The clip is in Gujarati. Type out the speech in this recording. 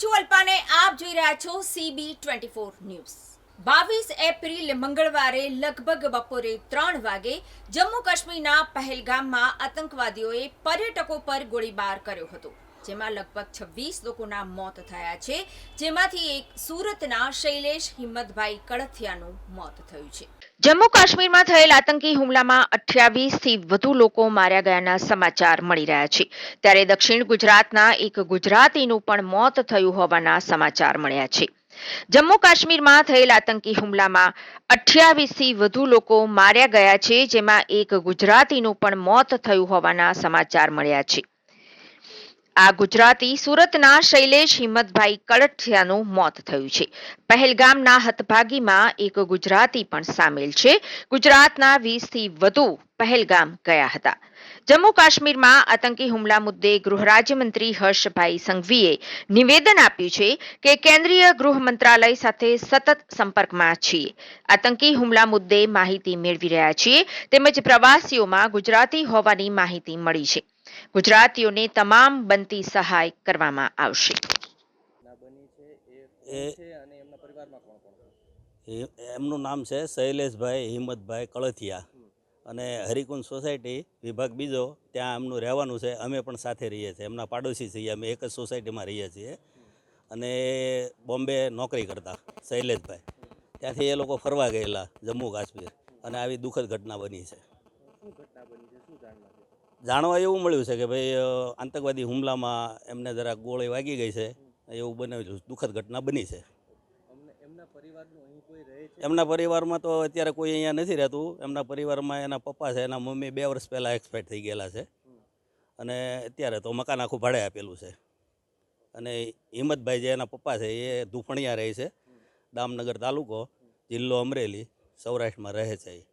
છું અલ્પાને. આપ જોઈ રહ્યા છો સીબી ટ્વેન્ટી ફોર ન્યૂઝ બાવીસ એપ્રિલ મંગળવારે લગભગ બપોરે ત્રણ વાગે જમ્મુ કાશ્મીરના પહેલગામમાં આતંકવાદીઓએ પર્યટકો પર ગોળીબાર કર્યો હતો. જેમાં લગભગ છવ્વીસ લોકોના મોત થયા છે, જેમાંથી એક સુરતના શૈલેષ હિંમતભાઈ કળથિયાનું મોત થયું છે. જમ્મુ કાશ્મીરમાં થયેલ આતંકી હુમલામાં અઠ્યાવીસથી વધુ લોકો માર્યા ગયાના સમાચાર મળી રહ્યા છે. ત્યારે દક્ષિણ ગુજરાતના એક ગુજરાતીનું પણ મોત થયું હોવાના સમાચાર મળ્યા છે. જમ્મુ કાશ્મીરમાં થયેલ આતંકી હુમલામાં અઠ્યાવીસથી વધુ લોકો માર્યા ગયા છે, જેમાં એક ગુજરાતીનું પણ મોત થયું હોવાના સમાચાર મળ્યા છે. આ ગુજરાતી સુરતના શૈલેષ હિંમતભાઈ કળઠિયાનું મોત થયું છે. પહેલગામના હતભાગીમાં એક ગુજરાતી પણ સામેલ છે. ગુજરાતના વીસથી વધુ પહેલગામ ગયા હતા. જમ્મુ કાશ્મીરમાં આતંકી હુમલા મુદ્દે ગૃહ રાજ્યમંત્રી હર્ષભાઈ સંઘવીએ નિવેદન આપ્યું છે કે કેન્દ્રીય ગૃહ મંત્રાલય સાથે સતત સંપર્કમાં છીએ. આતંકી હુમલા મુદ્દે માહિતી મેળવી રહ્યા છીએ. તેમજ પ્રવાસીઓમાં ગુજરાતી હોવાની માહિતી મળી છે. ગુજરાતીઓને તમામ બનતી સહાય કરવામાં આવશે. એમના નામ છે શૈલેષભાઈ હિંમતભાઈ કળથિયા. અને હરિકુંજ સોસાયટી વિભાગ બીજો, ત્યાં એમનું રહેવાનું છે. અમે પણ સાથે રહીએ છીએ. એમના પાડોશી છીએ. અમે એક જ સોસાયટીમાં રહીએ છીએ. અને બોમ્બે નોકરી કરતા શૈલેષભાઈ. ત્યાંથી એ લોકો ફરવા ગયેલા જમ્મુ કાશ્મીર. અને આવી દુઃખદ ઘટના બની છે. ઘટના બની છે શું જાણવા એવું મળ્યું છે કે ભાઈ આતંકવાદી હુમલામાં એમને જરા ગોળી વાગી ગઈ છે. એવું બનાવ્યું દુઃખદ ઘટના બની છે. એમના પરિવારમાં તો અત્યારે કોઈ અહીંયા નથી રહેતું. એમના પરિવારમાં એના પપ્પા છે. એના મમ્મી બે વર્ષ પહેલાં એક્સપાયર થઈ ગયેલા છે. અને અત્યારે તો મકાન આખું ભાડે આપેલું છે. અને હિંમતભાઈ જે એના પપ્પા છે એ ધૂફણિયા રહે છે. દામનગર તાલુકો જિલ્લો અમરેલી સૌરાષ્ટ્રમાં રહે છે એ.